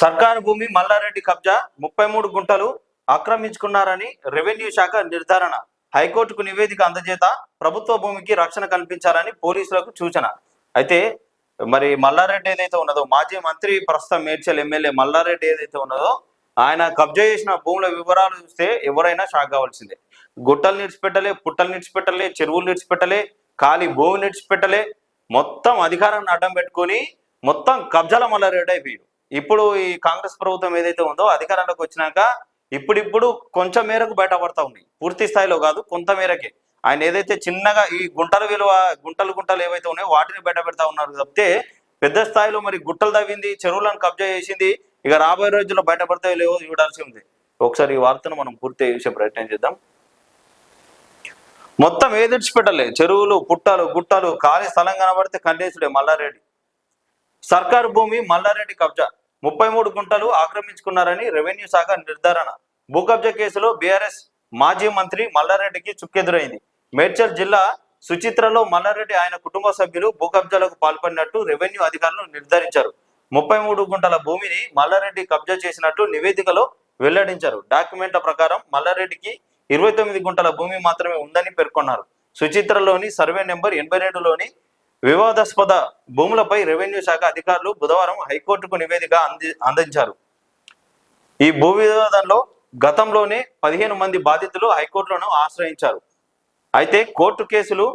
సర్కారు భూమి మల్లారెడ్డి కబ్జా ముప్పై మూడు గుంటలు ఆక్రమించుకున్నారని రెవెన్యూ శాఖ నిర్ధారణ. హైకోర్టుకు నివేదిక అందజేత ప్రభుత్వ భూమికి రక్షణ కల్పించాలని పోలీసులకు సూచన. అయితే మరి మల్లారెడ్డి ఏదైతే ఉన్నదో మాజీ మంత్రి ప్రస్తుతం మేడ్చల్ ఎమ్మెల్యే మల్లారెడ్డి ఏదైతే ఉన్నదో ఆయన కబ్జా చేసిన భూముల వివరాలు చూస్తే ఎవరైనా షాక్ కావాల్సిందే. గుట్టలు నిడిచిపెట్టలే పుట్టలు నిడిచిపెట్టలే చెరువులు నిడిచిపెట్టలే ఖాళీ భూమి నిడిచిపెట్టలే మొత్తం అధికారాన్ని అడ్డం పెట్టుకొని మొత్తం కబ్జాల మల్లారెడ్డి అయిపోయాడు. ఇప్పుడు ఈ కాంగ్రెస్ ప్రభుత్వం ఏదైతే ఉందో అధికారంలోకి వచ్చినాక ఇప్పుడిప్పుడు కొంచెం మేరకు బయటపడతా ఉన్నాయి. పూర్తి స్థాయిలో కాదు కొంత మేరకే. ఆయన ఏదైతే చిన్నగా ఈ గుంటల విలువ గుంటలు గుంటలు ఏవైతే ఉన్నాయో వాటిని బయట పెడతా ఉన్నారు తప్పితే పెద్ద స్థాయిలో మరి గుట్టలు తవ్వింది చెరువులను కబ్జా చేసింది ఇక రాబోయే రోజుల్లో బయటపడతాయో లేవో చూడాల్సి ఉంది. ఒకసారి ఈ వార్తను మనం పూర్తి చేసే ప్రయత్నం చేద్దాం. మొత్తం ఏది చెరువులు పుట్టలు గుట్టలు ఖాళీ స్థలం కనబడితే కండేసుడే మల్లారెడ్డి. సర్కారు భూమి మల్లారెడ్డి కబ్జా. ముప్పై మూడు గుంటలు ఆక్రమించుకున్నారని రెవెన్యూ శాఖ నిర్ధారణ. భూ కబ్జా కేసులో బీఆర్ఎస్ మాజీ మంత్రి మల్లారెడ్డికి చుక్కెదురైంది. మేడ్చల్ జిల్లా సుచిత్రలో మల్లారెడ్డి ఆయన కుటుంబ సభ్యులు భూ కబ్జాలకు పాల్పడినట్టు రెవెన్యూ అధికారులు నిర్ధారించారు. ముప్పై మూడు గుంటల భూమిని మల్లారెడ్డి కబ్జా చేసినట్లు నివేదికలో వెల్లడించారు. డాక్యుమెంట్ల ప్రకారం మల్లారెడ్డికి ఇరవై తొమ్మిది గుంటల భూమి మాత్రమే ఉందని పేర్కొన్నారు. సుచిత్రలోని సర్వే నెంబర్ ఎనభై రెండులోని వివాదాస్పద భూములపై రెవెన్యూ శాఖ అధికారులు బుధవారం హైకోర్టుకు నివేదిక అంది అందించారు. ఈ భూ వివాదంలో గతంలోనే పదిహేను మంది బాధితులు హైకోర్టులను ఆశ్రయించారు. అయితే కోర్టు కేసులు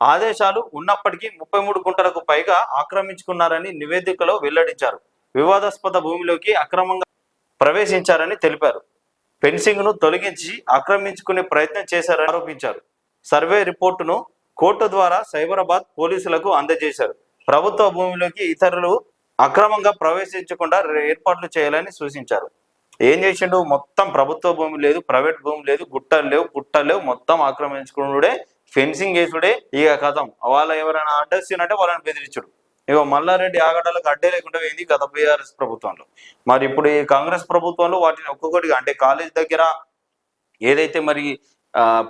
ఆదేశాలు ఉన్నప్పటికీ ముప్పై మూడు గుంటలకు పైగా ఆక్రమించుకున్నారని నివేదికలో వెల్లడించారు. వివాదాస్పద భూమిలోకి అక్రమంగా ప్రవేశించారని తెలిపారు. ఫెన్సింగ్ను తొలగించి ఆక్రమించుకునే ప్రయత్నం చేశారని ఆరోపించారు. సర్వే రిపోర్టును కోర్టు ద్వారా సైబరాబాద్ పోలీసులకు అందజేశారు. ప్రభుత్వ భూమిలోకి ఇతరులు అక్రమంగా ప్రవేశించకుండా ఏర్పాట్లు చేయాలని సూచించారు. ఏం చేసిండు? మొత్తం ప్రభుత్వ భూమి లేదు ప్రైవేట్ భూమి లేదు గుట్టలు లేవు పుట్టలు లేవు మొత్తం ఆక్రమించుకున్నాడే ఫెన్సింగ్ వేసుడే ఇక కథం. వాళ్ళ ఎవరైనా అడ్డొచ్చినట్టే వాళ్ళని బెదిరించుడు. ఇక మల్లారెడ్డి ఆగడాలకు అడ్డే లేకుండా పోయింది గత బీఆర్ఎస్ ప్రభుత్వంలో. మరి ఇప్పుడు ఈ కాంగ్రెస్ ప్రభుత్వంలో వాటిని ఒక్కొక్కటిగా అంటే కాలేజ్ దగ్గర ఏదైతే మరి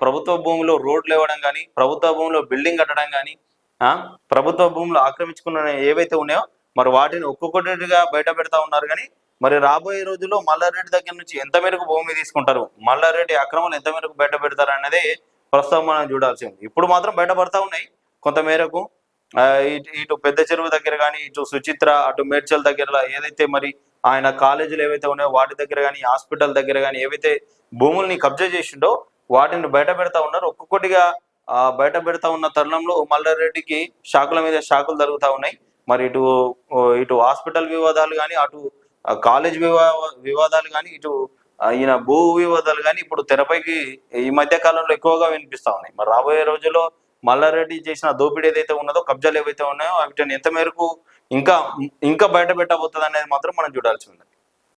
ప్రభుత్వ భూమిలో రోడ్లు ఇవ్వడం కానీ ప్రభుత్వ భూమిలో బిల్డింగ్ కట్టడం కానీ ఆ, ప్రభుత్వ భూములు ఆక్రమించుకున్న ఏవైతే ఉన్నాయో మరి వాటిని ఒక్కొక్కటిగా బయట పెడతా ఉన్నారు కానీ మరి రాబోయే రోజుల్లో మల్లారెడ్డి దగ్గర నుంచి ఎంత మేరకు భూమి తీసుకుంటారు? మల్లారెడ్డి అక్రమాలు ఎంత మేరకు బయట పెడతారు అనేది ప్రస్తుతం మనం చూడాల్సి ఉంది. ఇప్పుడు మాత్రం బయటపడతా ఉన్నాయి కొంత మేరకు. ఇటు ఇటు పెద్ద చెరువు దగ్గర కానీ ఇటు సుచిత్ర అటు మేడ్చల్ దగ్గర ఏదైతే మరి ఆయన కాలేజీలు ఏవైతే ఉన్నాయో వాటి దగ్గర కానీ హాస్పిటల్ దగ్గర కానీ ఏవైతే భూముల్ని కబ్జా చేసిండో వాటిని బయట పెడతా ఉన్నారు. ఒక్కొక్కటిగా బయట పెడతా ఉన్న తరుణంలో మల్లారెడ్డికి షాకుల మీద షాకులు జరుగుతూ ఉన్నాయి. మరి ఇటు ఇటు హాస్పిటల్ వివాదాలు కానీ అటు కాలేజ్ వివా వివాదాలు కానీ ఇటు ఈయన భూ వివాదాలు కానీ ఇప్పుడు తెరపైకి ఈ మధ్య కాలంలో ఎక్కువగా వినిపిస్తా ఉన్నాయి. మరి రాబోయే రోజుల్లో మల్లారెడ్డి చేసిన దోపిడీ ఏదైతే ఉన్నదో కబ్జాలు ఏవైతే ఉన్నాయో వాటిని ఎంత మేరకు ఇంకా ఇంకా బయట పెట్టబోతుంది అనేది మాత్రం మనం చూడాల్సి ఉంది.